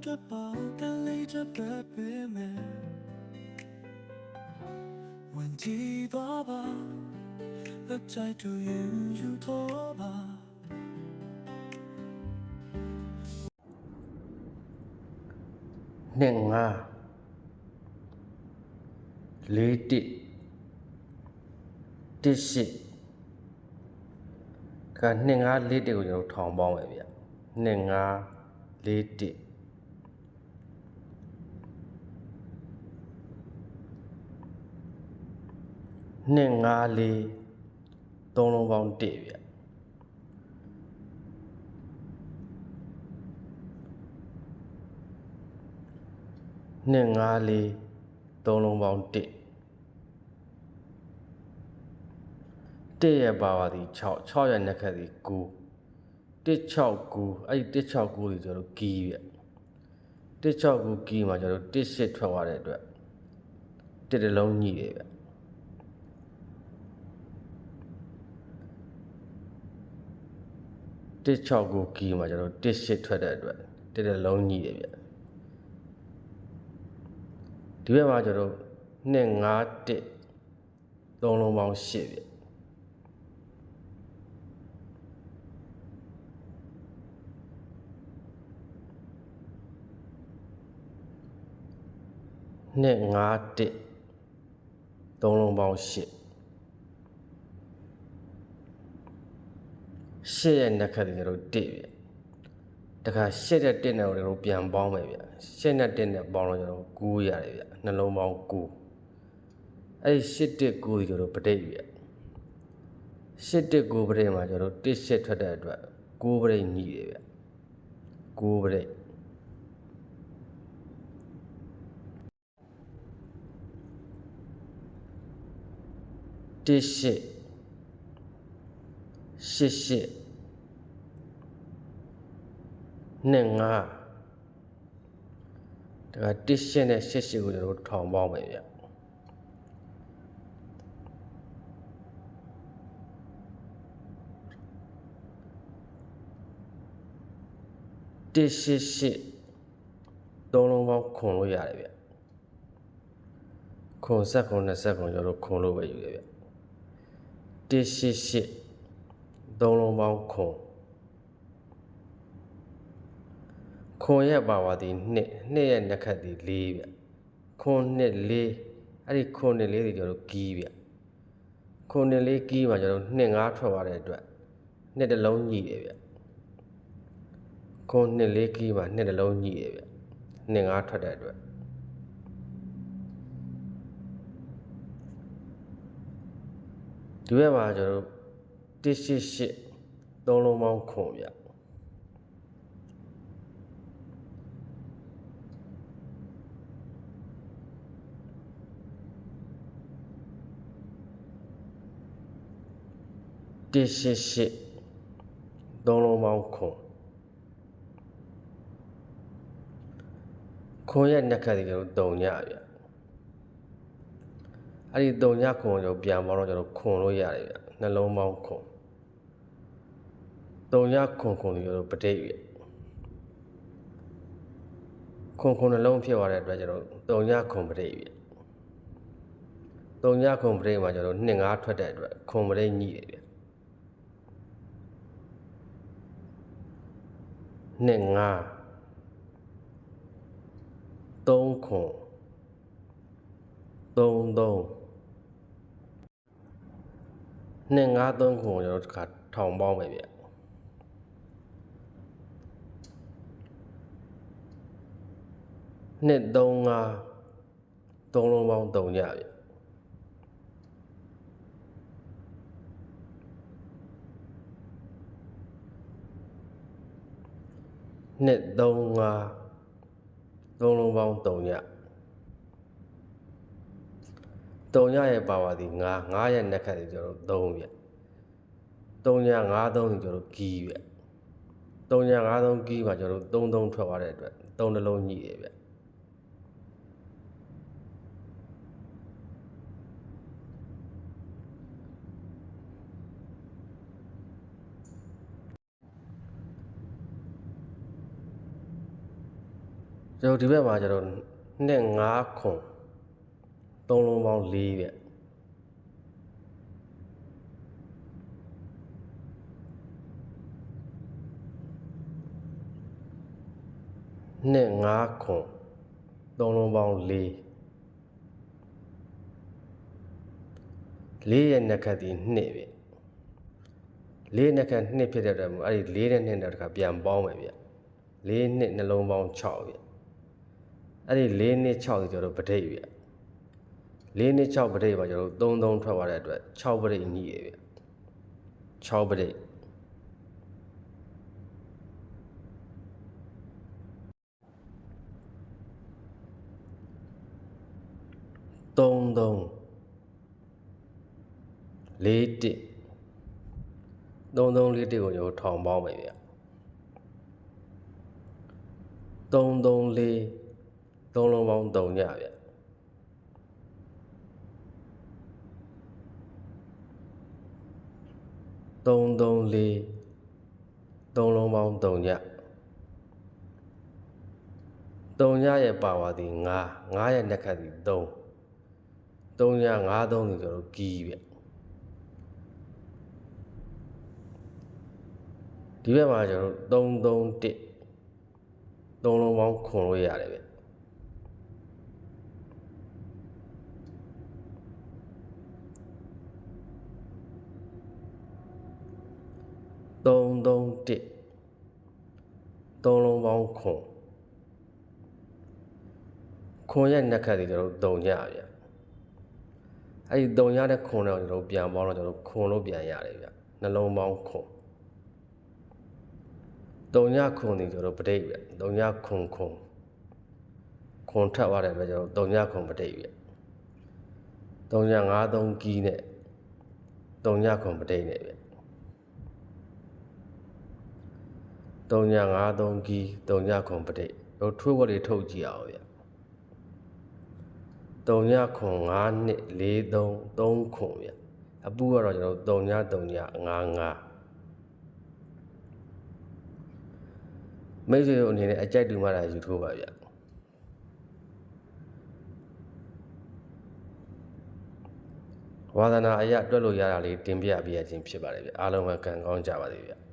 အတွက်ပါကလေးချက်ပဲပေးမယ်ဝင်ကြည့်သွားပါလက်ချိုက်တူယူယူတော့ပါနှစ်ငါလေးတစ်တစ်ရှိကနှစ်ငါလေးတစ်ကိုကျွန်တော်ထောင်ပေါင်းမယ်ဗျနှစ် ငါလေးတစ်နှစ်ငါလေးသုံးလုံးပေါင်းတစ်ဗျနှစ်ငါးလေးသုံးလုံးပေါင်းတစ်တစ်ရဲ့ပါပါသည်6 6ရဲ့နှစ်ခက်သည်9 169အဲ့ဒီ169ကိုကျွန်တော်တို့ကီးပြ169ကီးမှာကျွန်တော်တို့18ထွက်သွားတဲ့အတွက်တစ်တလုံးညှိတယ်ဗျ 169ကီးမှာကျွန်တော်တို့18ထွက်တဲ့အတွက်တစ်တလုံးညှိတယ်ဗျဒီဘက်မှာကျတော့2 5 1 3လုံးပေါင်း8ပြ2 5 1 3လုံးပေါင်း8 8ရဲ့နှစ်ခက်တွေကျတော့1ပြတခါ8တဲ့1နဲ့တော့ပြန်ပေါင်းမယ်ဗျ8နဲ့1နဲ့ပေါင်းတော့ကျတော့9ရတယ်ဗျနှလုံးပေါင်း9အဲ့ဒီ8တက်9တွေကျတော့ပဋိဗျ8တက်9ပဋိမှာကျတော့1 8ထွက်တဲ့အတွက်9ပဋိညီတယ်ဗျ9ပဋိ1 8 8 8 နှစ်ငါဒါကတစ်ရှင်းနဲ့ရှစ်ရှစ်ကိုကျွန်တော်တို့ထောင်ပေါင်းမယ်ဗျတစ်ရှစ်ရှစ်သုံးလုံးပေါင်းခွန်လို့ရတယ်ဗျခွန်ဆက်ခွန်နဲ့ဆက်ခွန်ကျွန်တော်တို့ခွန်လို့ပဲယူရဗျတစ်ရှစ်ရှစ်သုံးလုံးပေါင်းခွန် ခွန်ရက်ပါပါသည်နှစ်နှစ်ရဲ့နှစ်ခတ်သည်၄ဗျခွန်နှစ်၄အဲ့ဒီခွန်နှစ်လေးတွေကျွန်တော်တို့ကီးဗျခွန်နှစ်လေးကီးမှာကျွန်တော်တို့နှစ်ငါးထွက်သွားတဲ့အတွက်နှစ်တစ်လုံးညှိတယ်ဗျခွန်နှစ်လေးကီးမှာနှစ်တစ်လုံးညှိတယ်ဗျနှစ်ငါးထွက်တဲ့အတွက်ဒီဘက်မှာကျွန်တော်တို့188သုံးလုံးပေါင်းခွန်ဗျ တစ်ရှစ်ရှစ်သုံးလုံးပေါင်းခွန်ခွန်ရဲ့နှစ်ခက်တွေကျွန်တော်တုံညဗျအဲ့ဒီတုံညခွန်ကိုကျွန်တော်ပြန်ပေါင်းတော့ကျွန်တော်ခွန်လို့ရတယ်ဗျနှလုံးပေါင်းခွန်တုံညခွန်ခွန်တွေကျွန်တော်ပဋိဗျခွန်ခွန်နှလုံးဖြစ်သွားတဲ့အတွက်ကျွန်တော်တုံညခွန်ပဋိဗျတုံညခွန်ပဋိမှာကျွန်တော်နှစ်ငါးထွက်တဲ့အတွက်ခွန်ပဋိညှိတယ်ဗျ နှစ်ငါသုံးခွန်သုံးသုံးနှစ်ငါသုံးခွန်ကိုကျွန်တော်တို့တစ်ခါထောင်ပေါင်းမယ်ဗျနှစ်သုံးငါသုံးလုံးပေါင်းသုံးညဗျ နှစ်သုံးငါသုံးလုံးပေါင်းသုံးညသုံးညရဲ့ပါပါသည်ငါငါရဲ့နှစ်ခက်တွေကျွန်တော်တို့သုံးဗျသုံးညငါသုံးတွေကျွန်တော်တို့ကီးဗျသုံးညငါသုံးကီးမှာကျွန်တော်တို့သုံးသုံးထွက်သွားတဲ့အတွက်သုံးနှလုံးညှိတယ်ဗျ ကျွန်တော်ဒီဘက်မှာကျွန်တော်နှစ်5ခွန်သုံးလုံးပေါင်း4ဗျနှစ်5ခွန်သုံးလုံးပေါင်း4လေးရဲ့နှစ်ခတ်ဒီနှစ်ဗျလေးနှစ်ခတ်နှစ်ဖြစ်တဲ့အတွက်မို့အဲ့ဒီလေးနဲ့နှစ်နဲ့တခါပြန်ပေါင်းမယ်ဗျလေးနှစ်နှလုံးပေါင်း6ဗျ အဲ့ဒီလေးနှစ်6ဆိုကျွန်တော်တို့ပဋိဗျလေးနှစ်6ပဋိပါကျွန်တော်တို့3 3ထွက်သွားတဲ့အတွက်6ပဋိညှိရဗျ6ပဋိ3 3လေးတစ်3 3လေးတစ်ကိုကျွန်တော်ထောင်ပေါင်းမယ်ဗျ3 3လေး သုံးလုံးပေါင်း3ညဗျ3 3လေးသုံးလုံးပေါင်း3ည3ညရဲ့ပါဝါသည်9 9ရဲ့နှစ်ခတ်သည်3 3ည9 3ဆိုကျွန်တော်တို့ကီးဗျဒီဘက်မှာကျွန်တော်တို့3 3 1သုံးလုံးပေါင်းခွန်လို့ရတယ်ဗျ သုံးသုံးတစ်သုံးလုံးပေါင်းခွန်ခွန်ရဲ့နှစ်ခတ်တွေကျွန်တော်တို့တုံညဗျအဲ့ဒီတုံညတဲ့ခွန်တော့ကျွန်တော်တို့ပြန်ပေါင်းတော့ကျွန်တော်တို့ခွန်လို့ပြန်ရတယ်ဗျနှလုံးပေါင်းခွန်တုံညခွန်တွေကျွန်တော်ပဋိဗျတုံညခွန်ခွန်ခွန်ထပ်သွားတယ်ပဲကျွန်တော်တုံညခွန်ပဋိဗျတုံည93ကီးနဲ့တုံညခွန်ပဋိနဲ့ဗျ တုံည93ကီးတုံညခွန်ပဋိတို့ထွေးဝက်တွေထုတ်ကြည့်အောင်ဗျတုံညခွန်9နှစ်4 3 3ခွန်ဗျအပူကတော့ကျွန်တော်တုံညတုံည9 9မိတ်ဆွေတို့အနေနဲ့အကြိုက်တူမှတာယူထိုးပါဗျဝါသနာအရာတွက်လို့ရတာလေးတင်ပြပြရခြင်းဖြစ်ပါတယ်ဗျအားလုံးပဲကံကောင်းကြပါစေဗျ